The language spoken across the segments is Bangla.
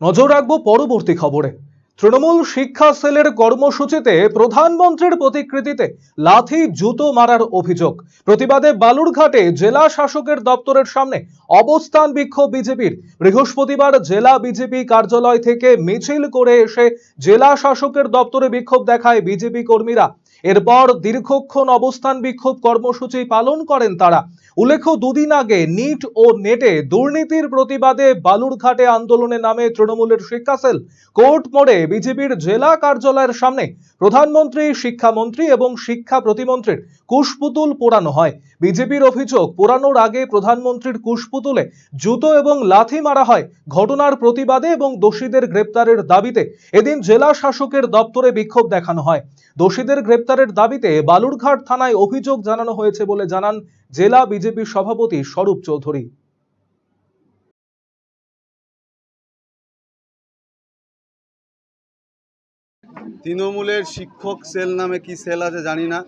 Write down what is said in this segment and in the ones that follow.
নজর রাখব পরবর্তী খবরে। তৃণমূল শিক্ষা সেলের কর্মসূচিতে প্রধানমন্ত্রীর প্রতিকৃতিতে লাথি, জুতো মারার অভিযোগ। প্রতিবাদে বালুরঘাটে জেলা শাসকের দপ্তরের সামনে অবস্থান বিক্ষোভ বিজেপির। বৃহস্পতিবার জেলা বিজেপি কার্যালয় থেকে মিছিল করে এসে জেলা শাসকের দপ্তরে বিক্ষোভ দেখায় বিজেপি কর্মীরা। এরপর দীর্ঘক্ষণ অবস্থান বিক্ষোভ কর্মসূচি পালন করেন তারা। উল্লেখ্য, দুদিন আগে নিট ও নেটে দুর্নীতির প্রতিবাদে বালুরঘাটে আন্দোলনে নামে তৃণমূলের শিক্ষা সেল কোর্ট মোড়ে বিজেপির জেলা কার্যালয়ের সামনে প্রধানমন্ত্রী, শিক্ষামন্ত্রী এবং শিক্ষা প্রতিমন্ত্রীর কুশপুতুল পোড়ানো হয়। বিজেপির অভিযোগ, পোড়ানোর আগে প্রধানমন্ত্রীর কুশপুতুলে জুতো এবং লাথি মারা হয়। ঘটনার প্রতিবাদে এবং দোষীদের গ্রেপ্তারের দাবিতে এদিন জেলা শাসকের দপ্তরে বিক্ষোভ দেখানো হয়। দোষীদের গ্রেপ্তারের দাবিতে বালুরঘাট থানায় অভিযোগ জানানো হয়েছে বলে জানান জেলা বিজেপি সভাপতি স্বরূপ চৌধুরী। তৃণমূলের শিক্ষক সেল নামে কি সেল আছে জানি না।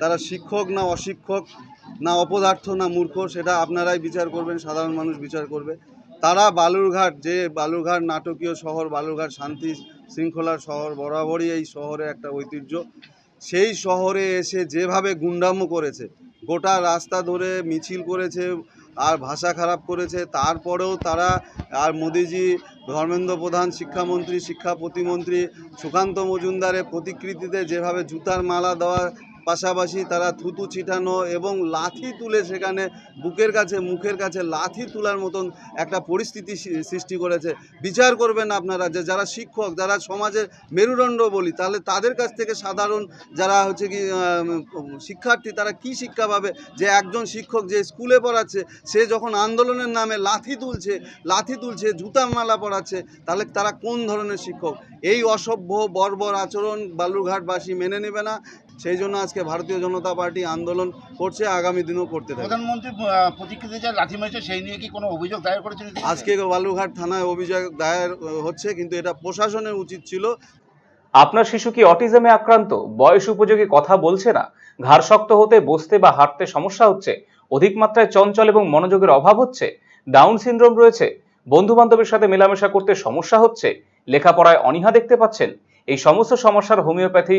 তারা শিক্ষক না অশিক্ষক, না অপদার্থ, না মূর্খ, সেটা আপনারাই বিচার করবেন, সাধারণ মানুষ বিচার করবে। তারা বালুরঘাট, যে বালুরঘাট নাটকীয় শহর, বালুরঘাট শান্তি শৃঙ্খলার শহর, বরাবরই এই শহরে একটা ঐতিহ্য। সেই শহরে এসে যেভাবে গুন্ডামো করেছে, গোটা রাস্তা ধরে মিছিল করেছে আর ভাষা খারাপ করেছে, তারপরেও তারা আর মোদিজি, ধর্মেন্দ্র প্রধান, শিক্ষামন্ত্রী, শিক্ষা প্রতিমন্ত্রী, সুকান্ত মজুমদারের প্রতিকৃতিতে যেভাবে জুতার মালা দেওয়ার পাশাপাশি তারা থুতু ছিটানো এবং লাথি তুলে সেখানে বুকের কাছে, মুখের কাছে লাথি তোলার মতন একটা পরিস্থিতি সৃষ্টি করেছে। বিচার করবেন আপনারা যে যারা শিক্ষক, যারা সমাজের মেরুদণ্ড বলি, তাহলে তাদের কাছ থেকে সাধারণ যারা হচ্ছে কি শিক্ষার্থী, তারা কি শিক্ষা পাবে? যে একজন শিক্ষক যে স্কুলে পড়াচ্ছে, সে যখন আন্দোলনের নামে লাথি তুলছে লাথি তুলছে জুতা মালা পড়াচ্ছে তাহলে তারা কোন ধরনের শিক্ষক? এই অসভ্য, বর্বর আচরণ বালুরঘাটবাসী মেনে নেবে না। সেই জন্য আজকে ভারতীয় জনতা পার্টি আন্দোলন করছে আগামী দিনেও করতে থাকবে। প্রধানমন্ত্রী প্রতিকৃতি যে লাথি মেরেছে সেই নিয়ে কি কোনো অভিযোগ দায়ের করেছিল আজকে বালুঘাট থানায় অভিযোগ দায়ের হচ্ছে কিন্তু এটা প্রশাসনের উচিত ছিল। আপনার শিশু কি অটিজমে আক্রান্ত? বয়স উপযোগী কথা বলছে না? ঘাড় শক্ত হতে বসতে বা হাঁটতে সমস্যা হচ্ছে? অধিক মাত্রায় চঞ্চল এবং মনোযোগের অভাব হচ্ছে? ডাউন সিনড্রোম রয়েছে? বন্ধু বান্ধবের সাথে মেলামেশা করতে সমস্যা হচ্ছে? লেখাপড়ায় অনীহা দেখতে পাচ্ছেন? এই সমস্ত সমস্যার homeopathy